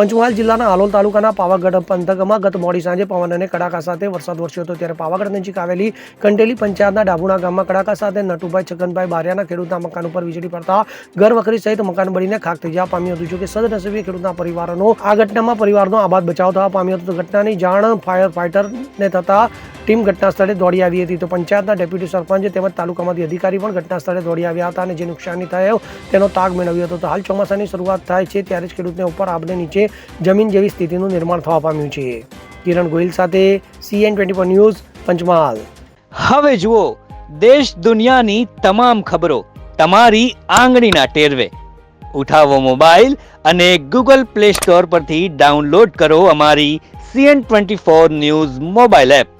પંચમહાલ જિલ્લાના હાલોલ તાલુકાના પાવાગઢ પંથકમાં ગત મોડી સાંજે પવન અને કડાકા સાથે વરસાદ વરસ્યો હતો. ત્યારે પાવાગઢ નજીક આવેલી કંટેલી પંચાયતના ડાબુણા ગામમાં કડાકા સાથે નટુભાઈ છગનભાઈ બારિયાના ખેડૂતના મકાન ઉપર વીજળી પડતા ઘર વખરી સહિત મકાન બળીને ખાક થઈ જવા પામ્યું હતું. જોકે સદનસીબે ખેડૂતના પરિવારોનો આ ઘટનામાં પરિવારનો આબાદ બચાવ થવા પામ્યો હતો. ઘટનાની જાણ ફાયર ફાઇટરને થતા ટીમ ઘટના સ્થળે દોડી આવી હતી. તો પંચાયતના ડેપ્યુટી સરપંચ તેમજ તાલુકામાંથી અધિકારી પણ ઘટના સ્થળે દોડી આવ્યા હતા અને જે નુકસાની થયો તેનો તાગ મેળવ્યો હતો. તો હાલ ચોમાસાની શરૂઆત થાય છે ત્યારે જ ખેડૂતને ઉપર આબને નીચે જમીન જેવી સ્થિતિનું નિર્માણ થવા પામ્યું છે. કિરણ ગોહિલ સાથે CN twenty four news, Panchmahal. હવે જુઓ, દેશ દુનિયાની તમામ ખબરો તમારી આંગળીના ટેરવે. ઉઠાવો મોબાઈલ અને ગૂગલ પ્લે સ્ટોર પરથી ડાઉનલોડ કરો અમારી CN twenty four news mobile app.